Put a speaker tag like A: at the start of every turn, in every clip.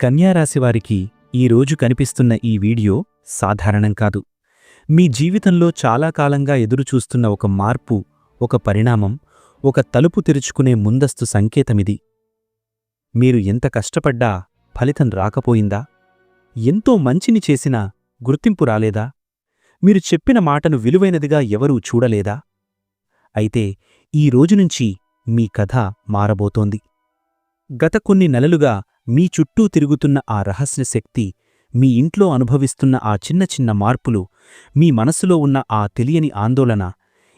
A: కన్యారాశివారికి ఈరోజు కనిపిస్తున్న ఈ వీడియో సాధారణం కాదు. మీ జీవితంలో చాలా కాలంగా ఎదురుచూస్తున్న ఒక మార్పు ఒక పరిణామం ఒక తలుపు తెరుచుకునే ముందస్తు సంకేతమిది. మీరు ఎంత కష్టపడ్డా ఫలితం రాకపోయిందా? ఎంతో మంచిని చేసినా గుర్తింపు రాలేదా? మీరు చెప్పిన మాటను విలువైనదిగా ఎవరూ చూడలేదా? అయితే ఈ రోజునుంచి మీ కథ మారబోతోంది. గత కొన్ని నెలలుగా మీ చుట్టూ తిరుగుతున్న ఆ రహస్య శక్తి మీ ఇంట్లో అనుభవిస్తున్న ఆ చిన్న చిన్న మార్పులు మీ మనసులో ఉన్న ఆ తెలియని ఆందోళన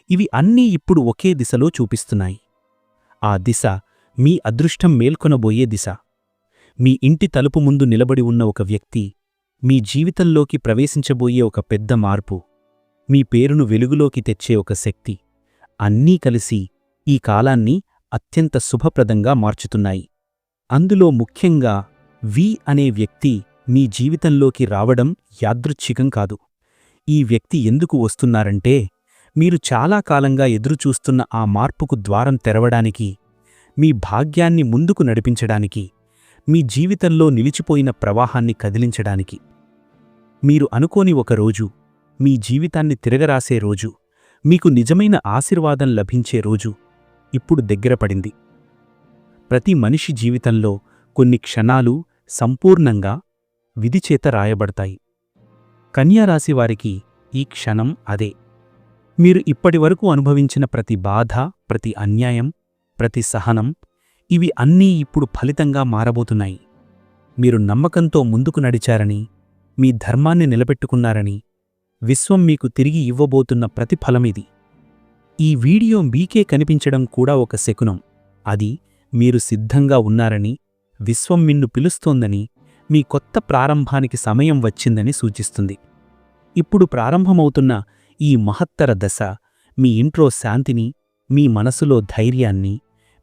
A: ఇవి అన్నీ ఇప్పుడు ఒకే దిశలో చూపిస్తున్నాయి. ఆ దిశ మీ అదృష్టం మేల్కొనబోయే దిశ. మీ ఇంటి తలుపు ముందు నిలబడి ఉన్న ఒక వ్యక్తి మీ జీవితంలోకి ప్రవేశించబోయే ఒక పెద్ద మార్పు మీ పేరును వెలుగులోకి తెచ్చే ఒక శక్తి అన్నీ కలిసి ఈ కాలాన్ని అత్యంత శుభప్రదంగా మార్చుతున్నాయి. అందులో ముఖ్యంగా వి అనే వ్యక్తి మీ జీవితంలోకి రావడం యాదృచ్ఛికం కాదు. ఈ వ్యక్తి ఎందుకు వస్తున్నారంటే మీరు చాలా కాలంగా ఎదురుచూస్తున్న ఆ మార్పుకు ద్వారం తెరవడానికి మీ భాగ్యాన్ని ముందుకు నడిపించడానికి మీ జీవితంలో నిలిచిపోయిన ప్రవాహాన్ని కదిలించడానికి. మీరు అనుకోని ఒక రోజు మీ జీవితాన్ని తిరగరాసే రోజు మీకు నిజమైన ఆశీర్వాదం లభించే రోజు ఇప్పుడు దగ్గరపడింది ప్రతి మనిషి జీవితంలో కొన్ని క్షణాలు సంపూర్ణంగా విధిచేత రాయబడతాయి. కన్యారాశివారికి ఈ క్షణం అదే. మీరు ఇప్పటివరకు అనుభవించిన ప్రతి బాధ ప్రతి అన్యాయం ప్రతి సహనం ఇవి అన్నీ ఇప్పుడు ఫలితంగా మారబోతున్నాయి. మీరు నమ్మకంతో ముందుకు నడిచారని మీ ధర్మాన్ని నిలబెట్టుకున్నారని విశ్వం మీకు తిరిగి ఇవ్వబోతున్న ప్రతిఫలమిది ఈ వీడియో మీకే కనిపించడం కూడా ఒక శకునం. అది మీరు సిద్ధంగా ఉన్నారని విశ్వం మిన్ను పిలుస్తోందని మీ కొత్త ప్రారంభానికి సమయం వచ్చిందని సూచిస్తుంది. ఇప్పుడు ప్రారంభమవుతున్న ఈ మహత్తర దశ మీ ఇంట్లో శాంతిని మీ మనసులో ధైర్యాన్ని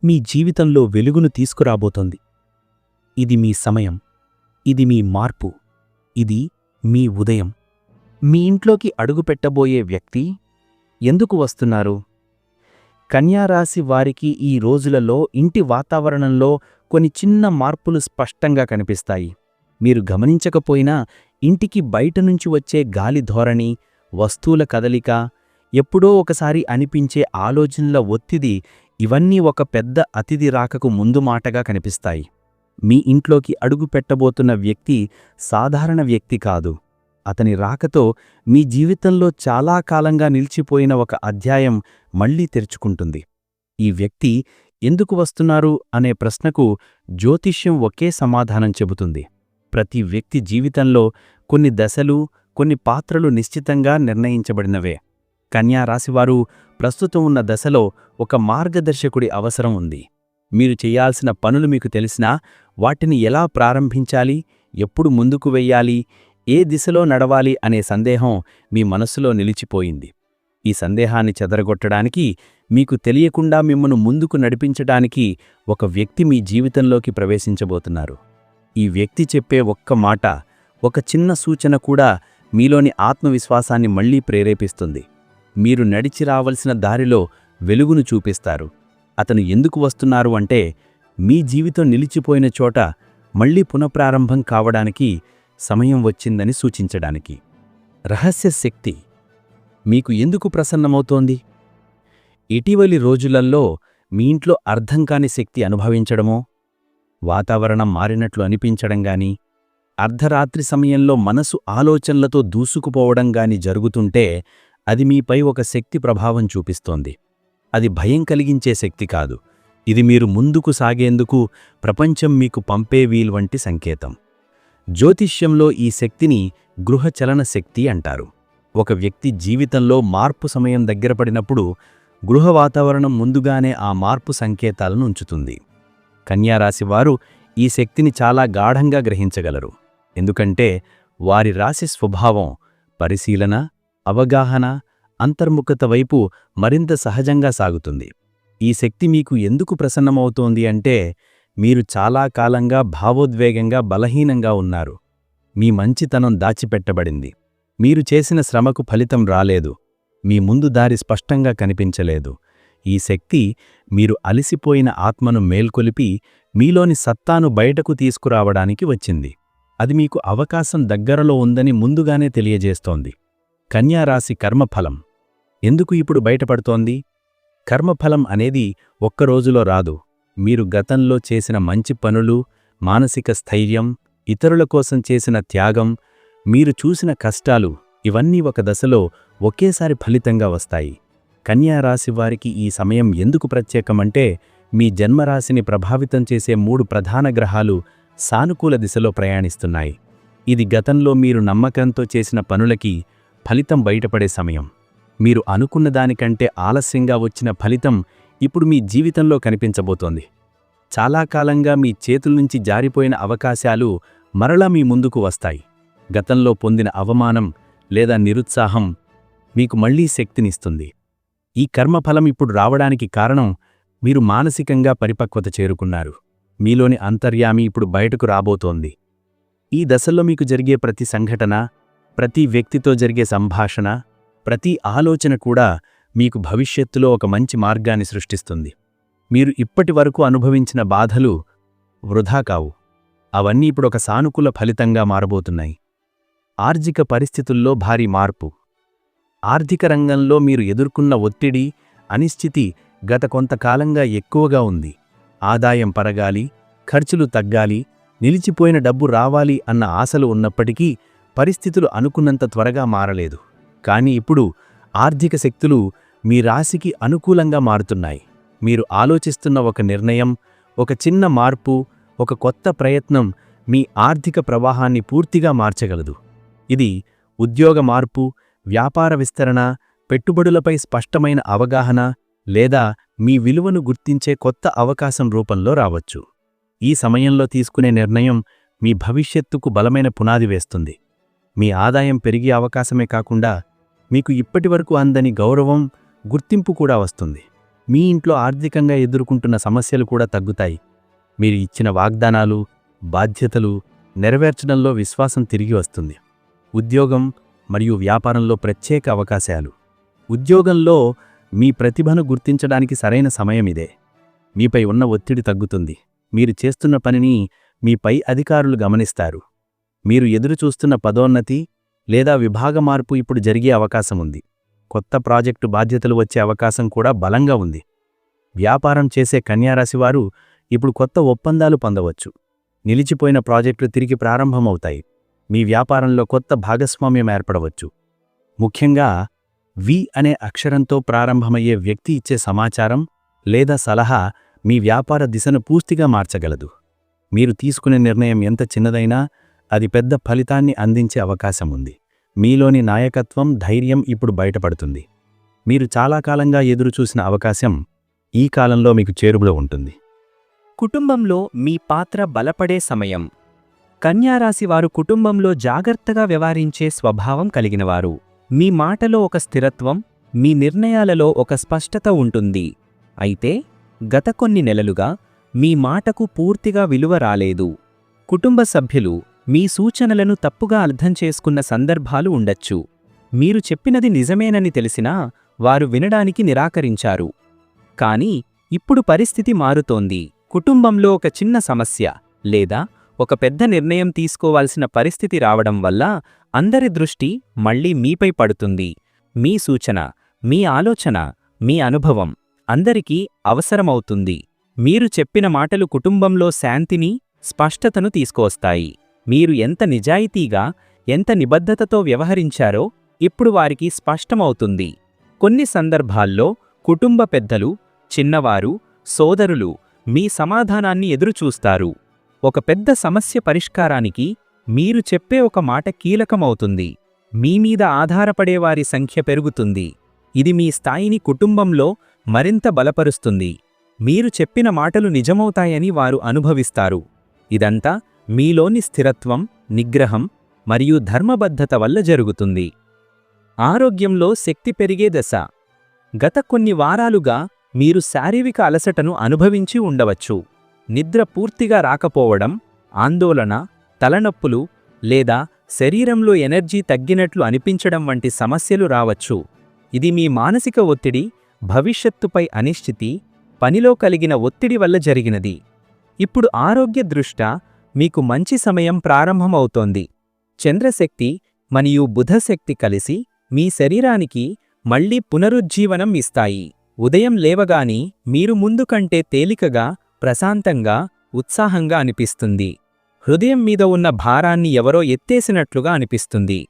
A: మీ జీవితంలో వెలుగును తీసుకురాబోతోంది. ఇది మీ సమయం. ఇది మీ మార్పు. ఇది మీ ఉదయం. మీ ఇంట్లోకి అడుగుపెట్టబోయే వ్యక్తి ఎందుకు వస్తున్నారు? కన్యారాశి వారికి ఈ రోజులలో ఇంటి వాతావరణంలో కొన్ని చిన్న మార్పులు స్పష్టంగా కనిపిస్తాయి. మీరు గమనించకపోయినా ఇంటికి బయట నుంచి వచ్చే గాలి ధోరణి వస్తువుల కదలిక ఎప్పుడో ఒకసారి అనిపించే ఆలోచనల ఒత్తిడి ఇవన్నీ ఒక పెద్ద అతిథి రాకకు ముందు మాటగా కనిపిస్తాయి. మీ ఇంట్లోకి అడుగు పెట్టబోతున్న వ్యక్తి సాధారణ వ్యక్తి కాదు. అతని రాకతో మీ జీవితంలో చాలా కాలంగా నిలిచిపోయిన ఒక అధ్యాయం మళ్ళీ తెరుచుకుంటుంది. ఈ వ్యక్తి ఎందుకు వస్తున్నారు అనే ప్రశ్నకు జ్యోతిష్యం ఒకే సమాధానం చెబుతుంది. ప్రతి వ్యక్తి జీవితంలో కొన్ని దశలు కొన్ని పాత్రలు నిశ్చితంగా నిర్ణయించబడినవే. కన్యారాశివారు ప్రస్తుతం ఉన్న దశలో ఒక మార్గదర్శకుడి అవసరం ఉంది. మీరు చేయాల్సిన పనులు మీకు తెలిసినా వాటిని ఎలా ప్రారంభించాలి ఎప్పుడు ముందుకు వెయ్యాలి ఏ దిశలో నడవాలి అనే సందేహం మీ మనస్సులో నిలిచిపోయింది. ఈ సందేహాన్ని చెదరగొట్టడానికి మీకు తెలియకుండా మిమ్మను ముందుకు నడిపించడానికి ఒక వ్యక్తి మీ జీవితంలోకి ప్రవేశించబోతున్నారు. ఈ వ్యక్తి చెప్పే ఒక్క మాట ఒక చిన్న సూచన కూడా మీలోని ఆత్మవిశ్వాసాన్ని మళ్ళీ ప్రేరేపిస్తుంది. మీరు నడిచి రావలసిన దారిలో వెలుగును చూపిస్తారు. అతను ఎందుకు వస్తున్నారు అంటే మీ జీవితం నిలిచిపోయిన చోట మళ్ళీ పునఃప్రారంభం కావడానికి సమయం వచ్చిందని సూచించడానికి. రహస్య శక్తి మీకు ఎందుకు ప్రసన్నమవుతోంది? ఇటీవలి రోజులల్లో మీ ఇంట్లో అర్థం కాని శక్తి అనుభవించడమో వాతావరణం మారినట్లు అనిపించడం గాని అర్ధరాత్రి సమయంలో మనసు ఆలోచనలతో దూసుకుపోవడం గాని జరుగుతుంటే అది మీపై ఒక శక్తి ప్రభావం చూపిస్తోంది. అది భయం కలిగించే శక్తి కాదు. ఇది మీరు ముందుకు సాగేందుకు ప్రపంచం మీకు పంపే వీల్ వంటి సంకేతం. జ్యోతిష్యంలో ఈ శక్తిని గృహచలన శక్తి అంటారు. ఒక వ్యక్తి జీవితంలో మార్పు సమయం దగ్గర పడినప్పుడు గృహ వాతావరణం ముందుగానే ఆ మార్పు సంకేతాలను ఉంచుతుంది. కన్యారాశివారు ఈ శక్తిని చాలా గాఢంగా గ్రహించగలరు. ఎందుకంటే వారి రాశి స్వభావం పరిశీలన అవగాహన అంతర్ముఖత వైపు మరింత సహజంగా సాగుతుంది. ఈ శక్తి మీకు ఎందుకు ప్రసన్నమవుతోంది అంటే మీరు చాలా కాలంగా భావోద్వేగంగా బలహీనంగా ఉన్నారు. మీ మంచితనం దాచిపెట్టబడింది. మీరు చేసిన శ్రమకు ఫలితం రాలేదు. మీ ముందు దారి స్పష్టంగా కనిపించలేదు.
B: ఈ శక్తి మీరు అలిసిపోయిన ఆత్మను మేల్కొలిపి మీలోని సత్తాను బయటకు తీసుకురావడానికి వచ్చింది. అది మీకు అవకాశం దగ్గరలో ఉందని ముందుగానే తెలియజేస్తోంది. కన్యారాశి కర్మఫలం. ఎందుకు ఇప్పుడు బయటపడుతోంది? కర్మఫలం అనేది ఒక్క రోజులో రాదు. మీరు గతంలో చేసిన మంచి పనులు మానసిక స్థైర్యం ఇతరుల కోసం చేసిన త్యాగం మీరు చూసిన కష్టాలు ఇవన్నీ ఒక దశలో ఒకేసారి ఫలితంగా వస్తాయి. కన్యారాశి వారికి ఈ సమయం ఎందుకు ప్రత్యేకమంటే మీ జన్మరాశిని ప్రభావితం చేసే మూడు ప్రధాన గ్రహాలు సానుకూల దిశలో ప్రయాణిస్తున్నాయి. ఇది గతంలో మీరు నమ్మకంతో చేసిన పనులకి ఫలితం బయటపడే సమయం. మీరు అనుకున్న దానికంటే ఆలస్యంగా వచ్చిన ఫలితం ఇప్పుడు మీ జీవితంలో కనిపించబోతోంది. చాలా కాలంగా మీ చేతుల నుంచి జారిపోయిన అవకాశాలు మరలా మీ ముందుకు వస్తాయి. గతంలో పొందిన అవమానం లేదా నిరుత్సాహం మీకు మళ్ళీ శక్తినిస్తుంది. ఈ కర్మఫలం ఇప్పుడు రావడానికి కారణం మీరు మానసికంగా పరిపక్వత చేరుకున్నారు. మీలోని అంతర్యామి ఇప్పుడు బయటకు రాబోతోంది. ఈ దశల్లో మీకు జరిగే ప్రతి సంఘటన ప్రతి వ్యక్తితో జరిగే సంభాషణ ప్రతి ఆలోచన కూడా మీకు భవిష్యత్తులో ఒక మంచి మార్గాన్ని సృష్టిస్తుంది. మీరు ఇప్పటి వరకు అనుభవించిన బాధలు వృధా కావు. అవన్నీ ఇప్పుడు ఒక సానుకూల ఫలితంగా మారబోతున్నాయి. ఆర్థిక పరిస్థితుల్లో భారీ మార్పు. ఆర్థిక రంగంలో మీరు ఎదుర్కొన్న ఒత్తిడి అనిశ్చితి గత కొంతకాలంగా ఎక్కువగా ఉంది. ఆదాయం పరగాలి ఖర్చులు తగ్గాలి నిలిచిపోయిన డబ్బు రావాలి అన్న ఆశలు ఉన్నప్పటికీ పరిస్థితులు అనుకున్నంత త్వరగా మారలేదు. కాని ఇప్పుడు ఆర్థిక శక్తులు మీ రాశికి అనుకూలంగా మారుతున్నాయి. మీరు ఆలోచిస్తున్న ఒక నిర్ణయం ఒక చిన్న మార్పు ఒక కొత్త ప్రయత్నం మీ ఆర్థిక ప్రవాహాన్ని పూర్తిగా మార్చగలదు. ఇది ఉద్యోగ మార్పు వ్యాపార విస్తరణ పెట్టుబడులపై స్పష్టమైన అవగాహన లేదా మీ విలువను గుర్తించే కొత్త అవకాశం రూపంలో రావచ్చు. ఈ సమయంలో తీసుకునే నిర్ణయం మీ భవిష్యత్తుకు బలమైన పునాది వేస్తుంది. మీ ఆదాయం పెరిగే అవకాశమే కాకుండా మీకు ఇప్పటివరకు అందని గౌరవం గుర్తింపు కూడా వస్తుంది. మీ ఇంట్లో ఆర్థికంగా ఎదుర్కొంటున్న సమస్యలు కూడా తగ్గుతాయి. మీరు ఇచ్చిన వాగ్దానాలు బాధ్యతలు నెరవేర్చడంలో విశ్వాసం తిరిగి వస్తుంది. ఉద్యోగం మరియు వ్యాపారంలో ప్రత్యేక అవకాశాలు. ఉద్యోగంలో మీ ప్రతిభను గుర్తించడానికి సరైన సమయం ఇదే. మీపై ఉన్న ఒత్తిడి తగ్గుతుంది. మీరు చేస్తున్న పనిని మీ పై అధికారులు గమనిస్తారు. మీరు ఎదురుచూస్తున్న పదోన్నతి లేదా విభాగ మార్పు ఇప్పుడు జరిగే అవకాశం ఉంది. కొత్త ప్రాజెక్టు బాధ్యతలు వచ్చే అవకాశం కూడా బలంగా ఉంది. వ్యాపారం చేసే కన్యారాశివారు ఇప్పుడు కొత్త ఒప్పందాలు పొందవచ్చు. నిలిచిపోయిన ప్రాజెక్టులు తిరిగి ప్రారంభమవుతాయి. మీ వ్యాపారంలో కొత్త భాగస్వామ్యం ఏర్పడవచ్చు. ముఖ్యంగా వి అనే అక్షరంతో ప్రారంభమయ్యే వ్యక్తి ఇచ్చే సమాచారం లేదా సలహా మీ వ్యాపార దిశను పూర్తిగా మార్చగలదు. మీరు తీసుకునే నిర్ణయం ఎంత చిన్నదైనా అది పెద్ద ఫలితాన్ని అందించే అవకాశం ఉంది. మీలోని నాయకత్వం ధైర్యం ఇప్పుడు బయటపడుతుంది. మీరు చాలా కాలంగా ఎదురుచూసిన అవకాశం ఈ కాలంలో మీకు చేరుబలో ఉంటుంది.
A: కుటుంబంలో మీ పాత్ర బలపడే సమయం. కన్యారాశివారు కుటుంబంలో జాగ్రత్తగా వ్యవహరించే స్వభావం కలిగినవారు. మీ మాటలో ఒక స్థిరత్వం మీ నిర్ణయాలలో ఒక స్పష్టత ఉంటుంది. అయితే గత కొన్ని నెలలుగా మీ మాటకు పూర్తిగా విలువ రాలేదు. కుటుంబ సభ్యులు మీ సూచనలను తప్పుగా అర్థం చేసుకున్న సందర్భాలు ఉండొచ్చు. మీరు చెప్పినది నిజమేనని తెలిసినా వారు వినడానికి నిరాకరించారు. కాని ఇప్పుడు పరిస్థితి మారుతోంది. కుటుంబంలో ఒక చిన్న సమస్య లేదా ఒక పెద్ద నిర్ణయం తీసుకోవాల్సిన పరిస్థితి రావడం వల్ల అందరి దృష్టి మళ్ళీ మీపై పడుతుంది. మీ సూచన మీ ఆలోచన మీ అనుభవం అందరికీ అవసరమవుతుంది. మీరు చెప్పిన మాటలు కుటుంబంలో శాంతిని స్పష్టతను తీసుకువస్తాయి. మీరు ఎంత నిజాయితీగా ఎంత నిబద్ధతతో వ్యవహరించారో ఇప్పుడు వారికి స్పష్టమవుతుంది. కొన్ని సందర్భాల్లో కుటుంబ పెద్దలు చిన్నవారు సోదరులు మీ సమాధానాన్ని ఎదురుచూస్తారు. ఒక పెద్ద సమస్య పరిష్కారానికి మీరు చెప్పే ఒక మాట కీలకమవుతుంది. మీమీద ఆధారపడేవారి సంఖ్య పెరుగుతుంది. ఇది మీ స్థాయిని కుటుంబంలో మరింత బలపరుస్తుంది. మీరు చెప్పిన మాటలు నిజమవుతాయని వారు అనుభవిస్తారు. ఇదంతా మీలోని స్థిరత్వం నిగ్రహం మరియు ధర్మబద్ధత వల్ల జరుగుతుంది. ఆరోగ్యంలో శక్తి పెరిగే దశ. గత కొన్ని వారాలుగా మీరు శారీరక అలసటను అనుభవించి ఉండవచ్చు. నిద్ర పూర్తిగా రాకపోవడం ఆందోళన తలనొప్పులు లేదా శరీరంలో ఎనర్జీ తగ్గినట్లు అనిపించడం వంటి సమస్యలు రావచ్చు. ఇది మీ మానసిక ఒత్తిడి భవిష్యత్తుపై అనిశ్చితి పనిలో కలిగిన ఒత్తిడి వల్ల జరిగినది. ఇప్పుడు ఆరోగ్య దృష్ట్యా మీకు మంచి సమయం ప్రారంభమవుతోంది. చంద్రశక్తి మరియు బుధశక్తి కలిసి మీ శరీరానికి మళ్ళీ పునరుజ్జీవనం ఇస్తాయి. ఉదయం లేవగాని మీరు ముందు కంటే తేలికగా ప్రశాంతంగా ఉత్సాహంగా అనిపిస్తుంది. హృదయం మీద ఉన్న భారాన్ని ఎవరో ఎత్తేసినట్లుగా అనిపిస్తుంది.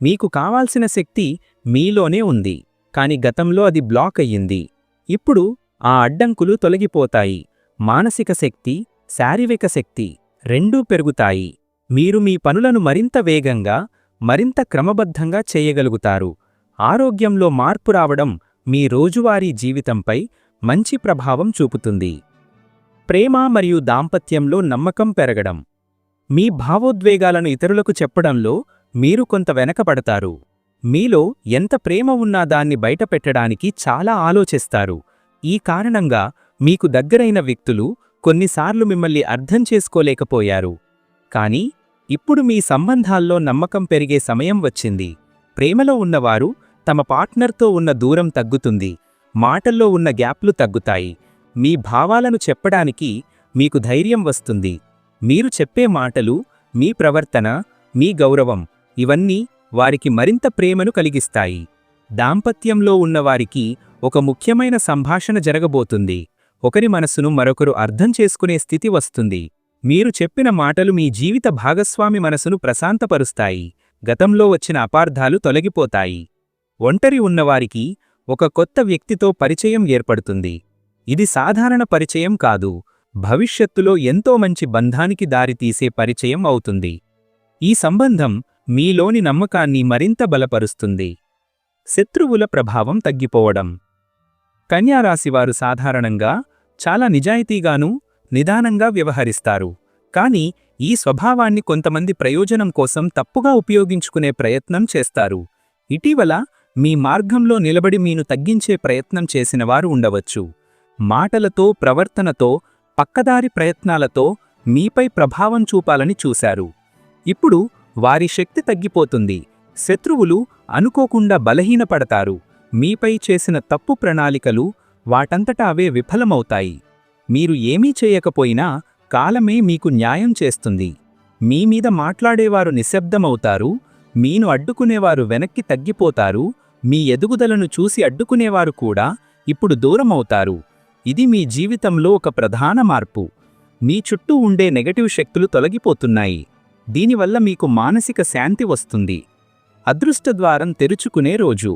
A: మీకు కావాల్సిన శక్తి మీలోనే ఉంది. కాని గతంలో అది బ్లాక్ అయ్యింది. ఇప్పుడు ఆ అడ్డంకులు తొలగిపోతాయి. మానసిక శక్తి శారీరక శక్తి రెండూ పెరుగుతాయి. మీరు మీ పనులను మరింత వేగంగా మరింత క్రమబద్ధంగా చేయగలుగుతారు. ఆరోగ్యంలో మార్పు రావడం మీ రోజువారీ జీవితంపై మంచి ప్రభావం చూపుతుంది. ప్రేమ మరియు దాంపత్యంలో నమ్మకం పెరగడం. మీ భావోద్వేగాలను ఇతరులకు చెప్పడంలో మీరు కొంత వెనకబడతారు. మీలో ఎంత ప్రేమ ఉన్నా దాన్ని బయటపెట్టడానికి చాలా ఆలోచిస్తారు. ఈ కారణంగా మీకు దగ్గరైన వ్యక్తులు కొన్నిసార్లు మిమ్మల్ని అర్థం చేసుకోలేకపోయారు. కానీ ఇప్పుడు మీ సంబంధాల్లో నమ్మకం పెరిగే సమయం వచ్చింది. ప్రేమలో ఉన్నవారు తమ పార్ట్నర్తో ఉన్న దూరం తగ్గుతుంది. మాటల్లో ఉన్న గ్యాప్లు తగ్గుతాయి. మీ భావాలను చెప్పడానికి మీకు ధైర్యం వస్తుంది. మీరు చెప్పే మాటలు మీ ప్రవర్తన మీ గౌరవం ఇవన్నీ వారికి మరింత ప్రేమను కలిగిస్తాయి. దాంపత్యంలో ఉన్నవారికి ఒక ముఖ్యమైన సంభాషణ జరగబోతుంది. ఒకరి మనస్సును మరొకరు అర్థం చేసుకునే స్థితి వస్తుంది. మీరు చెప్పిన మాటలు మీ జీవిత భాగస్వామి మనసును ప్రశాంతపరుస్తాయి. గతంలో వచ్చిన అపార్థాలు తొలగిపోతాయి. ఒంటరి ఉన్నవారికి ఒక కొత్త వ్యక్తితో పరిచయం ఏర్పడుతుంది. ఇది సాధారణ పరిచయం కాదు. భవిష్యత్తులో ఎంతో మంచి బంధానికి దారితీసే పరిచయం అవుతుంది. ఈ సంబంధం మీలోని నమ్మకాన్ని మరింత బలపరుస్తుంది. శత్రువుల ప్రభావం తగ్గిపోవడం. కన్యారాశివారు సాధారణంగా చాలా నిజాయితీగానూ నిదానంగా వ్యవహరిస్తారు. కాని ఈ స్వభావాన్ని కొంతమంది ప్రయోజనం కోసం తప్పుగా ఉపయోగించుకునే ప్రయత్నం చేస్తారు. ఇటీవల మీ మార్గంలో నిలబడి మీను తగ్గించే ప్రయత్నం చేసినవారు ఉండవచ్చు. మాటలతో ప్రవర్తనతో పక్కదారి ప్రయత్నాలతో మీపై ప్రభావం చూపాలని చూశారు. ఇప్పుడు వారి శక్తి తగ్గిపోతుంది. శత్రువులు అనుకోకుండా బలహీనపడతారు. మీపై చేసిన తప్పు ప్రణాళికలు వాటంతటా అవే విఫలమవుతాయి. మీరు ఏమీ చేయకపోయినా కాలమే మీకు న్యాయం చేస్తుంది. మీ మీద మాట్లాడేవారు నిశ్శబ్దమవుతారు మీను అడ్డుకునేవారు వెనక్కి తగ్గిపోతారు మీ ఎదుగుదలను చూసి అడ్డుకునేవారు కూడా ఇప్పుడు దూరమవుతారు. ఇది మీ జీవితంలో ఒక ప్రధాన మార్పు. మీ చుట్టూ ఉండే నెగటివ్ శక్తులు తొలగిపోతున్నాయి. దీనివల్ల మీకు మానసిక శాంతి వస్తుంది. అదృష్టద్వారం తెరుచుకునే రోజు.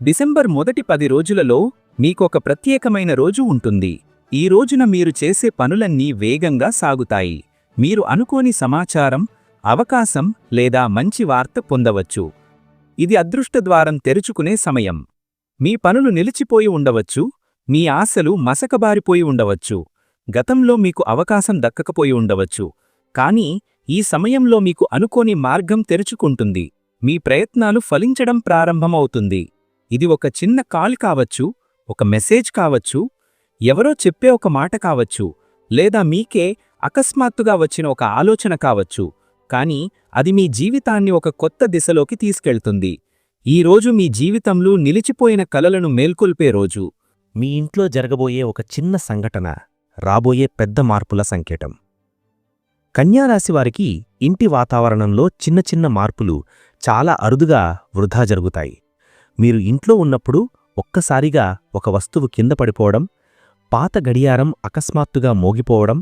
A: డిసెంబర్ మొదటి పది రోజులలో మీకొక ప్రత్యేకమైన రోజు ఉంటుంది. ఈ రోజున మీరు చేసే పనులన్నీ వేగంగా సాగుతాయి. మీరు అనుకోని సమాచారం అవకాశం లేదా మంచి వార్త పొందవచ్చు. ఇది అదృష్ట ద్వారం తెరుచుకునే సమయం. మీ పనులు నిలిచిపోయి ఉండవచ్చు. మీ ఆశలు మసకబారిపోయి ఉండవచ్చు. గతంలో మీకు అవకాశం దక్కకపోయి ఉండవచ్చు. కానీ ఈ సమయంలో మీకు అనుకోని మార్గం తెరుచుకుంటుంది. మీ ప్రయత్నాలు ఫలించడం ప్రారంభమవుతుంది. ఇది ఒక చిన్న కాల్ కావచ్చు. ఒక మెసేజ్ కావచ్చు ఎవరో చెప్పే ఒక మాట కావచ్చు లేదా మీకే అకస్మాత్తుగా వచ్చిన ఒక ఆలోచన కావచ్చు కానీ అది మీ జీవితాన్ని ఒక కొత్త దిశలోకి తీసుకెళ్తుంది. ఈ రోజు మీ జీవితంలో నిలిచిపోయిన కలలను మేల్కొల్పే రోజు.
B: మీ ఇంట్లో జరగబోయే ఒక చిన్న సంఘటన రాబోయే పెద్ద మార్పుల సంకేతం. కన్యారాశివారికి ఇంటి వాతావరణంలో చిన్న చిన్న మార్పులు చాలా అరుదుగా వృధా జరుగుతాయి. మీరు ఇంట్లో ఉన్నప్పుడు ఒక్కసారిగా ఒక వస్తువు కింద పడిపోవడం పాత గడియారం అకస్మాత్తుగా మోగిపోవడం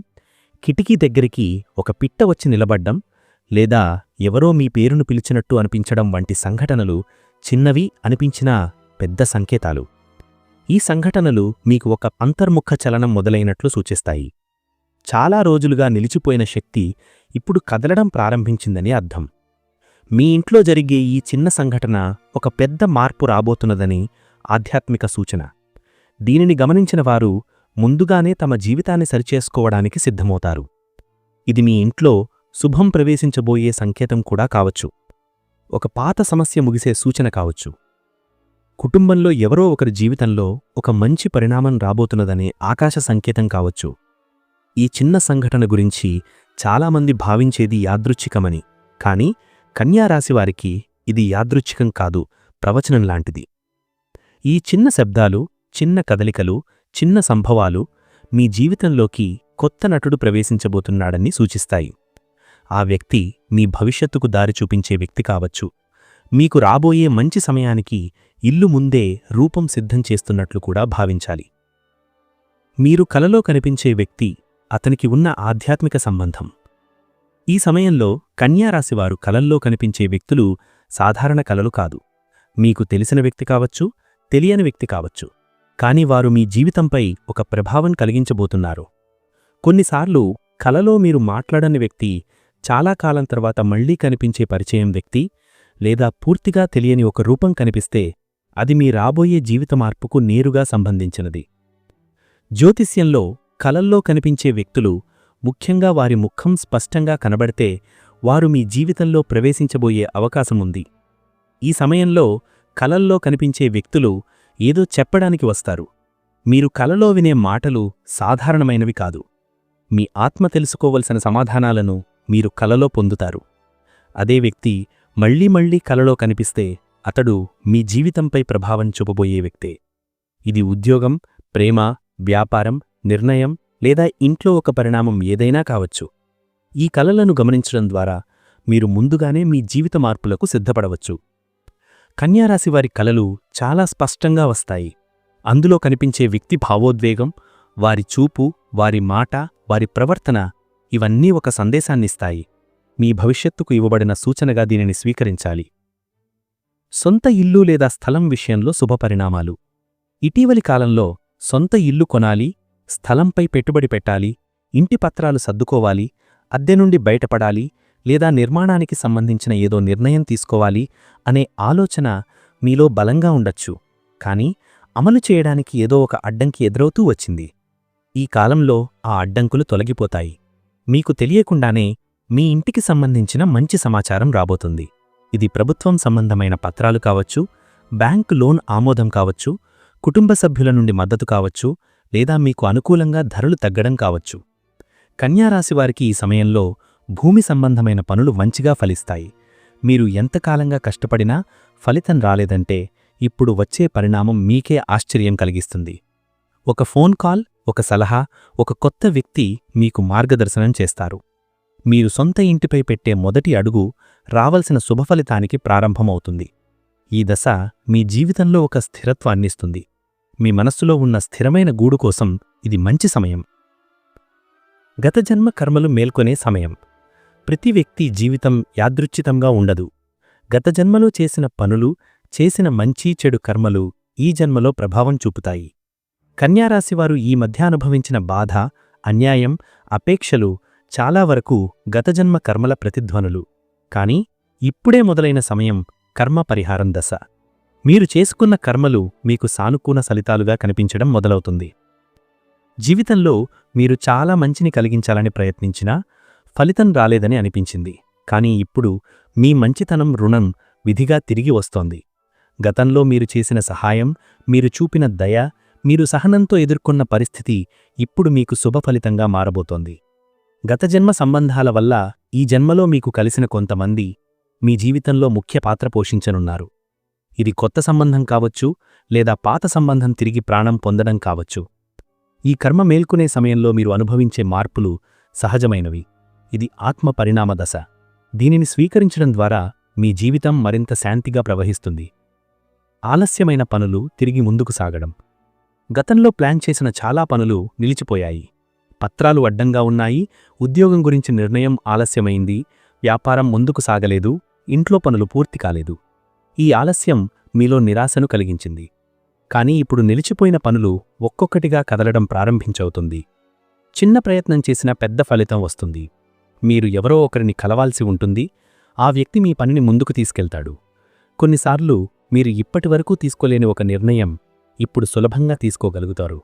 B: కిటికీ దగ్గరికి ఒక పిట్ట వచ్చి నిలబడ్డం లేదా ఎవరో మీ పేరును పిలిచినట్టు అనిపించడం వంటి సంఘటనలు చిన్నవి అనిపించినా పెద్ద సంకేతాలు. ఈ సంఘటనలు మీకు ఒక అంతర్ముఖ చలనం మొదలైనట్లు సూచిస్తాయి. చాలా రోజులుగా నిలిచిపోయిన శక్తి ఇప్పుడు కదలడం ప్రారంభించిందని అర్థం. మీ ఇంట్లో జరిగే ఈ చిన్న సంఘటన ఒక పెద్ద మార్పు రాబోతున్నదని ఆధ్యాత్మిక సూచన. దీనిని గమనించిన వారు ముందుగానే తమ జీవితాన్ని సరిచేసుకోవడానికి సిద్ధమవుతారు. ఇది మీ ఇంట్లో శుభం ప్రవేశించబోయే సంకేతం కూడా కావచ్చు. ఒక పాత సమస్య ముగిసే సూచన కావచ్చు. కుటుంబంలో ఎవరో ఒకరి జీవితంలో ఒక మంచి పరిణామం రాబోతున్నదనే ఆకాశ సంకేతం కావచ్చు. ఈ చిన్న సంఘటన గురించి చాలామంది భావించేది యాదృచ్ఛికమని కాని కన్యారాశివారికి ఇది యాదృచ్ఛికం కాదు ప్రవచనం లాంటిది. ఈ చిన్న శబ్దాలు
A: చిన్న కదలికలు చిన్న సంభవాలు మీ జీవితంలోకి కొత్త నటుడు ప్రవేశించబోతున్నాడని సూచిస్తాయి. ఆ వ్యక్తి మీ భవిష్యత్తుకు దారి చూపించే వ్యక్తి కావచ్చు. మీకు రాబోయే మంచి సమయానికి ఇల్లు ముందే రూపం సిద్ధం చేస్తున్నట్లు కూడా భావించాలి. మీరు కలలో కనిపించే వ్యక్తి అతనికి ఉన్న ఆధ్యాత్మిక సంబంధం. ఈ సమయంలో కన్యారాశివారు కలల్లో కనిపించే వ్యక్తులు సాధారణ కలలు కాదు. మీకు తెలిసిన వ్యక్తి కావచ్చు తెలియని వ్యక్తి కావచ్చు. కాని వారు మీ జీవితంపై ఒక ప్రభావం కలిగించబోతున్నారు. కొన్నిసార్లు కలలో మీరు మాట్లాడని వ్యక్తి చాలా కాలం తర్వాత మళ్ళీ కనిపించే పరిచయం వ్యక్తి లేదా పూర్తిగా తెలియని ఒక రూపం కనిపిస్తే అది మీ రాబోయే జీవిత మార్పుకు నేరుగా సంబంధించినది. జ్యోతిష్యంలో కలల్లో కనిపించే వ్యక్తులు ముఖ్యంగా వారి ముఖం స్పష్టంగా కనబడితే వారు మీ జీవితంలో ప్రవేశించబోయే అవకాశముంది. ఈ సమయంలో కలల్లో కనిపించే వ్యక్తులు ఏదో చెప్పడానికి వస్తారు. మీరు కలలో వినే మాటలు సాధారణమైనవి కాదు. మీ ఆత్మ తెలుసుకోవలసిన సమాధానాలను మీరు కలలో పొందుతారు. అదే వ్యక్తి మళ్ళీ మళ్ళీ కలలో కనిపిస్తే అతడు మీ జీవితంపై ప్రభావం చూపబోయే వ్యక్తే. ఇది ఉద్యోగం ప్రేమ వ్యాపారం నిర్ణయం లేదా ఇంట్లో ఒక పరిణామం ఏదైనా కావచ్చు. ఈ కలలను గమనించడం ద్వారా మీరు ముందుగానే మీ జీవిత మార్పులకు సిద్ధపడవచ్చు. కన్యారాశివారి కలలు చాలా స్పష్టంగా వస్తాయి. అందులో కనిపించే వ్యక్తి భావోద్వేగం వారి చూపు వారి మాట వారి ప్రవర్తన ఇవన్నీ ఒక సందేశాన్నిస్తాయి. మీ భవిష్యత్తుకు ఇవ్వబడిన సూచనగా దీనిని స్వీకరించాలి. సొంత ఇల్లు లేదా స్థలం విషయంలో శుభపరిణామాలు ఇటీవలి కాలంలో సొంత ఇల్లు కొనాలి స్థలంపై పెట్టుబడి పెట్టాలి ఇంటి పత్రాలు సర్దుకోవాలి అద్దె నుండి బయటపడాలి లేదా నిర్మాణానికి సంబంధించిన ఏదో నిర్ణయం తీసుకోవాలి అనే ఆలోచన మీలో బలంగా ఉండొచ్చు. కానీ అమలు చేయడానికి ఏదో ఒక అడ్డంకి ఎదురవుతూ వచ్చింది. ఈ కాలంలో ఆ అడ్డంకులు తొలగిపోతాయి. మీకు తెలియకుండానే మీ ఇంటికి సంబంధించిన మంచి సమాచారం రాబోతుంది. ఇది ప్రభుత్వం సంబంధమైన పత్రాలు కావచ్చు బ్యాంకు లోన్ ఆమోదం కావచ్చు కుటుంబ సభ్యుల నుండి మద్దతు కావచ్చు లేదా మీకు అనుకూలంగా ధరలు తగ్గడం కావచ్చు. కన్యారాశివారికి ఈ సమయంలో భూమి సంబంధమైన పనులు మంచిగా ఫలిస్తాయి. మీరు ఎంతకాలంగా కష్టపడినా ఫలితం రాలేదంటే ఇప్పుడు వచ్చే పరిణామం మీకే ఆశ్చర్యం కలిగిస్తుంది. ఒక ఫోన్ కాల్ ఒక సలహా ఒక కొత్త వ్యక్తి మీకు మార్గదర్శనం చేస్తారు. మీరు సొంత ఇంటిపై పెట్టే మొదటి అడుగు రావలసిన శుభఫలితానికి ప్రారంభమవుతుంది. ఈ దశ మీ జీవితంలో ఒక స్థిరత్వాన్నిస్తుంది మీ మనస్సులో ఉన్న స్థిరమైన గూడు కోసం ఇది మంచి సమయం. గత జన్మ కర్మలు మేల్కొనే సమయం. ప్రతి వ్యక్తి జీవితం యాదృచ్ఛితంగా ఉండదు. గత జన్మలో చేసిన పనులు చేసిన మంచి చెడు కర్మలు ఈ జన్మలో ప్రభావం చూపుతాయి. కన్యారాశివారు ఈ మధ్య అనుభవించిన బాధ అన్యాయం అపేక్షలు చాలా వరకు గతజన్మ కర్మల ప్రతిధ్వనులు. కాని ఇప్పుడే మొదలైన సమయం కర్మ పరిహారం దశ. మీరు చేసుకున్న కర్మలు మీకు సానుకూల ఫలితాలుగా కనిపించడం మొదలవుతుంది. జీవితంలో మీరు చాలా మంచిని కలిగించాలని ప్రయత్నించినా ఫలితం రాలేదని అనిపించింది. కానీ ఇప్పుడు మీ మంచితనం రుణం విధిగా తిరిగి వస్తోంది. గతంలో మీరు చేసిన సహాయం మీరు చూపిన దయ మీరు సహనంతో ఎదుర్కొన్న పరిస్థితి ఇప్పుడు మీకు శుభఫలితంగా మారబోతోంది. గత జన్మ సంబంధాల వల్ల ఈ జన్మలో మీకు కలిసిన కొంతమంది మీ జీవితంలో ముఖ్య పాత్ర పోషించనున్నారు. ఇది కొత్త సంబంధం కావచ్చు లేదా పాత సంబంధం తిరిగి ప్రాణం పొందడం కావచ్చు. ఈ కర్మ మేల్కొనే సమయంలో మీరు అనుభవించే మార్పులు సహజమైనవి. ఇది ఆత్మ పరిణామ దశ. దీనిని స్వీకరించడం ద్వారా మీ జీవితం మరింత శాంతిగా ప్రవహిస్తుంది. ఆలస్యమైన పనులు తిరిగి ముందుకు సాగడం. గతంలో ప్లాన్ చేసిన చాలా పనులు నిలిచిపోయాయి. పత్రాలు అడ్డంగా ఉన్నాయి ఉద్యోగం గురించి నిర్ణయం ఆలస్యమైంది వ్యాపారం ముందుకు సాగలేదు ఇంట్లో పనులు పూర్తి కాలేదు. ఈ ఆలస్యం మీలో నిరాశను కలిగించింది. కానీ ఇప్పుడు నిలిచిపోయిన పనులు ఒక్కొక్కటిగా కదలడం ప్రారంభించవుతుంది. చిన్న ప్రయత్నం చేసిన పెద్ద ఫలితం వస్తుంది. మీరు ఎవరో ఒకరిని కలవాల్సి ఉంటుంది. ఆ వ్యక్తి మీ పనిని ముందుకు తీసుకెళ్తాడు. కొన్నిసార్లు మీరు ఇప్పటివరకు తీసుకోలేని ఒక నిర్ణయం ఇప్పుడు సులభంగా తీసుకోగలుగుతారు.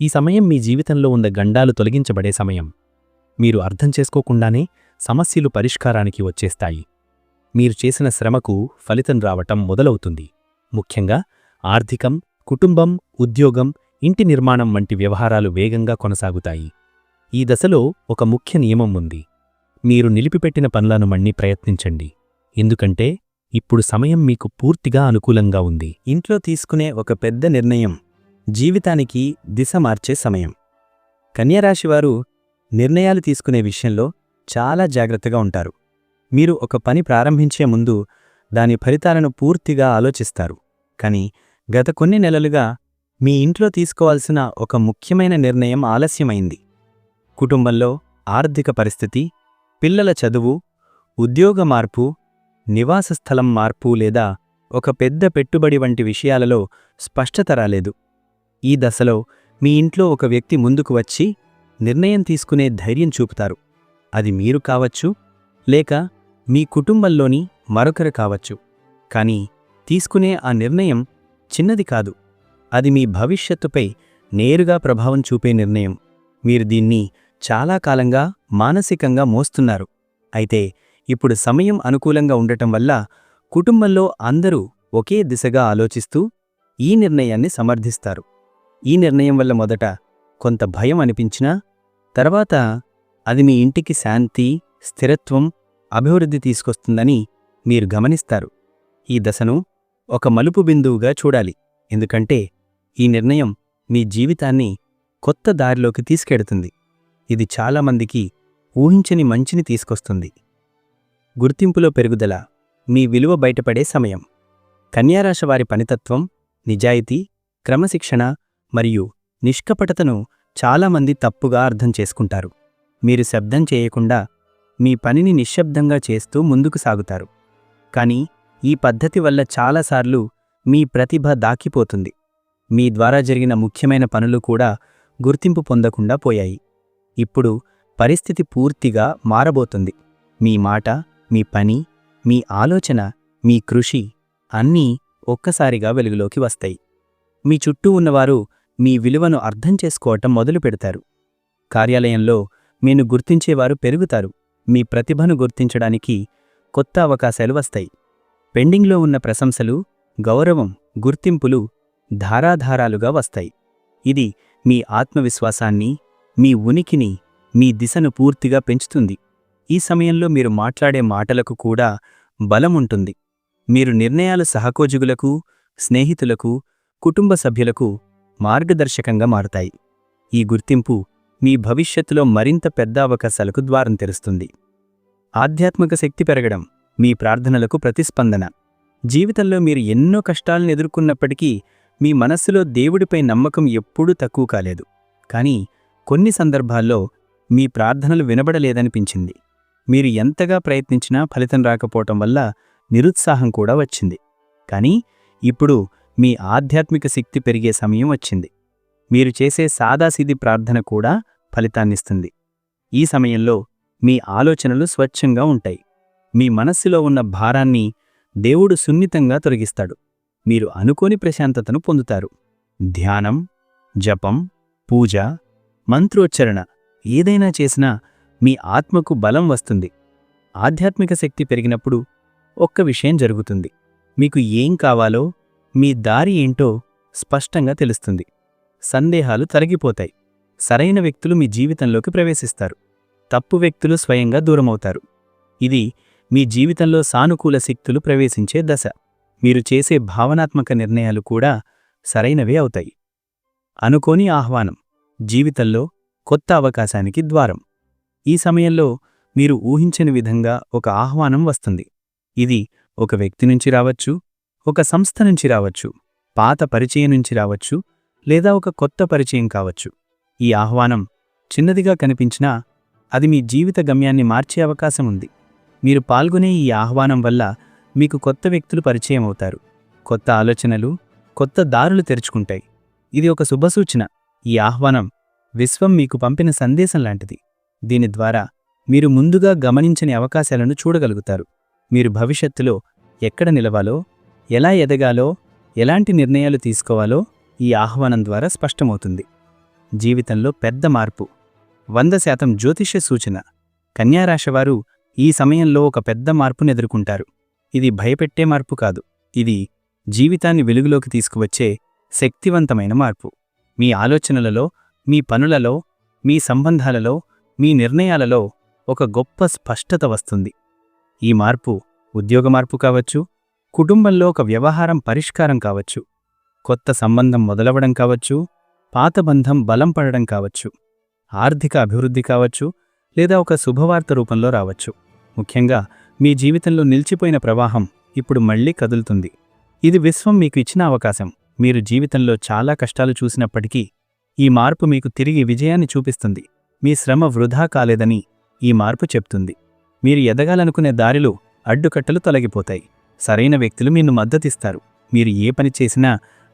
A: ఈ సమయం మీ జీవితంలో ఉన్న గండాలు తొలగించబడే సమయం. మీరు అర్థం చేసుకోకుండానే సమస్యలు పరిష్కారానికి వచ్చేస్తాయి. మీరు చేసిన శ్రమకు ఫలితం రావటం మొదలవుతుంది. ముఖ్యంగా ఆర్థికం కుటుంబం ఉద్యోగం ఇంటి నిర్మాణం వంటి వ్యవహారాలు వేగంగా కొనసాగుతాయి. ఈ దశలో ఒక ముఖ్య నియమం ఉంది. మీరు నిలిపిపెట్టిన పనులను మణ్ణి ప్రయత్నించండి. ఎందుకంటే ఇప్పుడు సమయం మీకు పూర్తిగా అనుకూలంగా ఉంది. ఇంట్లో తీసుకునే ఒక పెద్ద నిర్ణయం జీవితానికి దిశ మార్చే సమయం. కన్యరాశివారు నిర్ణయాలు తీసుకునే విషయంలో చాలా జాగ్రత్తగా ఉంటారు. మీరు ఒక పని ప్రారంభించే ముందు దాని ఫలితాలను పూర్తిగా ఆలోచిస్తారు. కానీ గత కొన్ని నెలలుగా మీ ఇంట్లో తీసుకోవాల్సిన ఒక ముఖ్యమైన నిర్ణయం ఆలస్యమైంది. కుటుంబంలో ఆర్థిక పరిస్థితి పిల్లల చదువు ఉద్యోగ మార్పు నివాస స్థలం మార్పు లేదా ఒక పెద్ద పెట్టుబడి వంటి విషయాలలో స్పష్టత రాలేదు. ఈ దశలో మీ ఇంట్లో ఒక వ్యక్తి ముందుకు వచ్చి నిర్ణయం తీసుకునే ధైర్యం చూపుతారు. అది మీరు కావచ్చు లేక మీ కుటుంబంలోని మరొకరు కావచ్చు. కానీ తీసుకునే ఆ నిర్ణయం చిన్నది కాదు. అది మీ భవిష్యత్తుపై నేరుగా ప్రభావం చూపే నిర్ణయం. మీరు దీన్ని చాలా కాలంగా మానసికంగా మోస్తున్నారు. అయితే ఇప్పుడు సమయం అనుకూలంగా ఉండటం వల్ల కుటుంబంలో అందరూ ఒకే దిశగా ఆలోచిస్తూ ఈ నిర్ణయాన్ని సమర్థిస్తారు. ఈ నిర్ణయం వల్ల మొదట కొంత భయం అనిపించినా తర్వాత అది మీ ఇంటికి శాంతి స్థిరత్వం అభివృద్ధి తీసుకొస్తుందని మీరు గమనిస్తారు. ఈ దశను ఒక మలుపు బిందువుగా చూడాలి. ఎందుకంటే ఈ నిర్ణయం మీ జీవితాన్ని కొత్త దారిలోకి తీసుకెడుతుంది. ఇది చాలామందికి ఊహించని మంచిని తీసుకొస్తుంది. గుర్తింపులో పెరుగుదల మీ విలువ బయటపడే సమయం. కన్యారాశ వారి పనితత్వం నిజాయితీ క్రమశిక్షణ మరియు నిష్కపటతను చాలామంది తప్పుగా అర్థం చేసుకుంటారు. మీరు శబ్దం చేయకుండా మీ పనిని నిశ్శబ్దంగా చేస్తూ ముందుకు సాగుతారు. కానీ ఈ పద్ధతి వల్ల చాలాసార్లు మీ ప్రతిభ దాకిపోతుంది. మీ ద్వారా జరిగిన ముఖ్యమైన పనులు కూడా గుర్తింపు పొందకుండా పోయాయి. ఇప్పుడు పరిస్థితి పూర్తిగా మారబోతుంది. మీ మాట మీ పని మీ ఆలోచన మీ కృషి అన్నీ ఒక్కసారిగా వెలుగులోకి వస్తాయి. మీ చుట్టూ ఉన్నవారు మీ విలువను అర్థం చేసుకోవటం మొదలు పెడతారు. కార్యాలయంలో మీను గుర్తించేవారు పెరుగుతారు. మీ ప్రతిభను గుర్తించడానికి కొత్త అవకాశాలు వస్తాయి. పెండింగ్లో ఉన్న ప్రశంసలు గౌరవం గుర్తింపులు ధారాధారాలుగా వస్తాయి. ఇది మీ ఆత్మవిశ్వాసాన్ని మీ ఉనికిని మీ దిశను పూర్తిగా పెంచుతుంది. ఈ సమయంలో మీరు మాట్లాడే మాటలకు కూడా బలముంటుంది మీరు నిర్ణయాలు సహకోజుగులకు స్నేహితులకు కుటుంబ సభ్యులకు మార్గదర్శకంగా మారుతాయి. ఈ గుర్తింపు మీ భవిష్యత్తులో మరింత పెద్ద అవకాశాలకు ద్వారం తెరుస్తుంది. ఆధ్యాత్మిక శక్తి పెరగడం మీ ప్రార్థనలకు ప్రతిస్పందన. జీవితంలో మీరు ఎన్నో కష్టాలను ఎదుర్కొన్నప్పటికీ మీ మనస్సులో దేవుడిపై నమ్మకం ఎప్పుడూ తక్కువ కాలేదు. కానీ కొన్ని సందర్భాల్లో మీ ప్రార్థనలు వినబడలేదనిపించింది. మీరు ఎంతగా ప్రయత్నించినా ఫలితం రాకపోవటం వల్ల నిరుత్సాహం కూడా వచ్చింది. కానీ ఇప్పుడు మీ ఆధ్యాత్మిక శక్తి పెరిగే సమయం వచ్చింది. మీరు చేసే సాదాసీది ప్రార్థన కూడా ఫలితాన్నిస్తుంది. ఈ సమయంలో మీ ఆలోచనలు స్వచ్ఛంగా ఉంటాయి. మీ మనస్సులో ఉన్న భారాన్ని దేవుడు సున్నితంగా తొలగిస్తాడు. మీరు అనుకోని ప్రశాంతతను పొందుతారు. ధ్యానం జపం పూజ మంత్రోచ్చరణ ఏదైనా చేసినా మీ ఆత్మకు బలం వస్తుంది. ఆధ్యాత్మిక శక్తి పెరిగినప్పుడు ఒక్క విషయం జరుగుతుంది. మీకు ఏం కావాలో మీ దారి ఏంటో స్పష్టంగా తెలుస్తుంది. సందేహాలు తరిగిపోతాయి. సరైన వ్యక్తులు మీ జీవితంలోకి ప్రవేశిస్తారు. తప్పు వ్యక్తులు స్వయంగా దూరమవుతారు. ఇది మీ జీవితంలో సానుకూల శక్తులు ప్రవేశించే దశ. మీరు చేసే భావనాత్మక నిర్ణయాలు కూడా సరైనవే అవుతాయి. అనుకోని ఆహ్వానం. జీవితంలో కొత్త అవకాశానికి ద్వారం. ఈ సమయంలో మీరు ఊహించని విధంగా ఒక ఆహ్వానం వస్తుంది. ఇది ఒక వ్యక్తి నుంచి రావచ్చు ఒక సంస్థ నుంచి రావచ్చు పాత పరిచయం నుంచి రావచ్చు లేదా ఒక కొత్త పరిచయం కావచ్చు. ఈ ఆహ్వానం చిన్నదిగా కనిపించినా అది మీ జీవిత గమ్యాన్ని మార్చే అవకాశం ఉంది. మీరు పాల్గొనే ఈ ఆహ్వానం వల్ల మీకు కొత్త వ్యక్తులు పరిచయం అవుతారు. కొత్త ఆలోచనలు కొత్త దారులు తెరుచుకుంటాయి. ఇది ఒక శుభసూచన ఈ ఆహ్వానం విశ్వం మీకు పంపిన సందేశం లాంటిది. దీని ద్వారా మీరు ముందుగా గమనించని అవకాశాలను చూడగలుగుతారు. మీరు భవిష్యత్తులో ఎక్కడ నిలవాలో ఎలా ఎదగాలో ఎలాంటి నిర్ణయాలు తీసుకోవాలో ఈ ఆహ్వానం ద్వారా స్పష్టమవుతుంది. జీవితంలో పెద్ద మార్పు. వంద శాతం జ్యోతిష్య సూచన. కన్యారాశివారు ఈ సమయంలో ఒక పెద్ద మార్పును ఎదుర్కొంటారు. ఇది భయపెట్టే మార్పు కాదు. ఇది జీవితాన్ని వెలుగులోకి తీసుకువచ్చే శక్తివంతమైన మార్పు. మీ ఆలోచనలలో మీ పనులలో మీ సంబంధాలలో మీ నిర్ణయాలలో ఒక గొప్ప స్పష్టత వస్తుంది. ఈ మార్పు ఉద్యోగ మార్పు కావచ్చు కుటుంబంలో ఒక వ్యవహారం పరిష్కారం కావచ్చు
B: కొత్త సంబంధం మొదలవడం కావచ్చు పాత బంధం బలం పడడం కావచ్చు ఆర్థిక అభివృద్ధి కావచ్చు లేదా ఒక శుభవార్త రూపంలో రావచ్చు. ముఖ్యంగా మీ జీవితంలో నిలిచిపోయిన ప్రవాహం ఇప్పుడు మళ్ళీ కదులుతుంది. ఇది విశ్వం మీకు ఇచ్చిన అవకాశం. మీరు జీవితంలో చాలా కష్టాలు చూసినప్పటికీ ఈ మార్పు మీకు తిరిగి విజయాన్ని చూపిస్తుంది. మీ శ్రమ వృధా కాలేదని ఈ మార్పు చెప్తుంది. మీరు ఎదగాలనుకునే దారిలో అడ్డుకట్టలు తొలగిపోతాయి. సరైన వ్యక్తులు నిన్ను మద్దతిస్తారు. మీరు ఏ పని చేసినా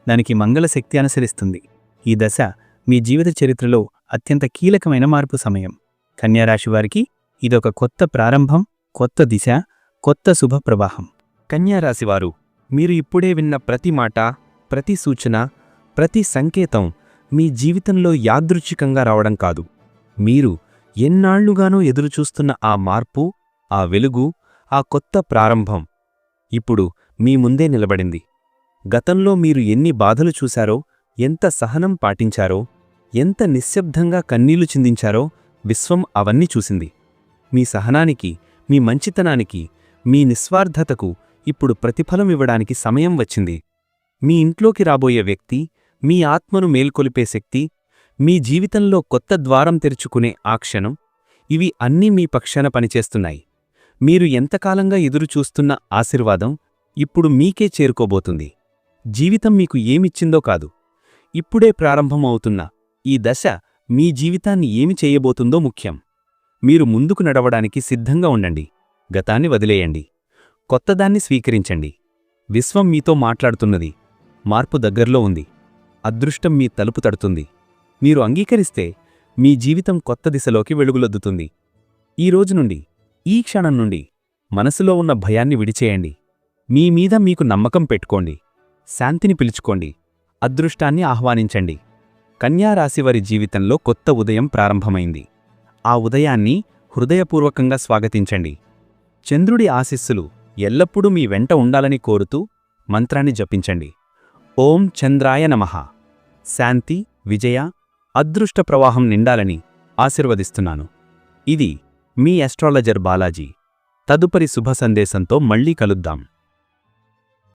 B: దానికి మంగళశక్తి అనుసరిస్తుంది. ఈ దశ మీ జీవిత చరిత్రలో అత్యంత కీలకమైన మార్పు సమయం. కన్యారాశి వారికి ఇదొక కొత్త ప్రారంభం కొత్త దిశ కొత్త శుభ ప్రవాహం
A: కన్యారాశివారు మీరు ఇప్పుడే విన్న ప్రతి మాట ప్రతి సూచన ప్రతి సంకేతం మీ జీవితంలో యాదృచ్ఛికంగా రావడం కాదు. మీరు ఎన్నాళ్ళుగానో ఎదురుచూస్తున్న ఆ మార్పు ఆ వెలుగు ఆ కొత్త ప్రారంభం ఇప్పుడు మీ ముందే నిలబడింది. గతంలో మీరు ఎన్ని బాధలు చూశారో ఎంత సహనం పాటించారో ఎంత నిశ్శబ్దంగా కన్నీళ్ళు చిందించారో విశ్వం అవన్నీ చూసింది. మీ సహనానికి మీ మంచితనానికి మీ నిస్వార్థతకు ఇప్పుడు ప్రతిఫలం ఇవ్వడానికి సమయం వచ్చింది. మీ ఇంట్లోకి రాబోయే వ్యక్తి మీ ఆత్మను మేల్కొలిపే శక్తి మీ జీవితంలో కొత్త ద్వారం తెరుచుకునే ఆ క్షణం ఇవి అన్నీ మీ పక్షాన పనిచేస్తున్నాయి. మీరు ఎంతకాలంగా ఎదురుచూస్తున్న ఆశీర్వాదం ఇప్పుడు మీకే చేరుకోబోతుంది. జీవితం మీకు ఏమిచ్చిందో కాదు. ఇప్పుడే ప్రారంభమవుతున్న ఈ దశ మీ జీవితాన్ని ఏమి చేయబోతుందో ముఖ్యం. మీరు ముందుకు నడవడానికి సిద్ధంగా ఉండండి. గతాన్ని వదిలేయండి. కొత్తదాన్ని స్వీకరించండి. విశ్వం మీతో మాట్లాడుతున్నది. మార్పు దగ్గర్లో ఉంది. అదృష్టం మీ తలుపు తడుతుంది. మీరు అంగీకరిస్తే మీ జీవితం కొత్త దిశలోకి వెలుగులొద్దుతుంది. ఈ రోజు నుండి ఈ క్షణం నుండి మనసులో ఉన్న భయాన్ని విడిచేయండి. మీ మీద మీకు నమ్మకం పెట్టుకోండి. శాంతిని పిలుచుకోండి. అదృష్టాన్ని ఆహ్వానించండి. కన్యారాశివారి జీవితంలో కొత్త ఉదయం ప్రారంభమైంది. ఆ ఉదయాన్ని హృదయపూర్వకంగా స్వాగతించండి. చంద్రుడి ఆశీస్సులు ఎల్లప్పుడూ మీ వెంట ఉండాలని కోరుతూ మంత్రాన్ని జపించండి. ఓం చంద్రాయ నమః. శాంతి విజయ అదృష్ట ప్రవాహం నిండాలని ఆశీర్వదిస్తున్నాను. ఇది మీ అస్ట్రాలజర్ బాలాజీ. తదుపరి శుభ సందేశంతో మళ్ళీ కలుద్దాం.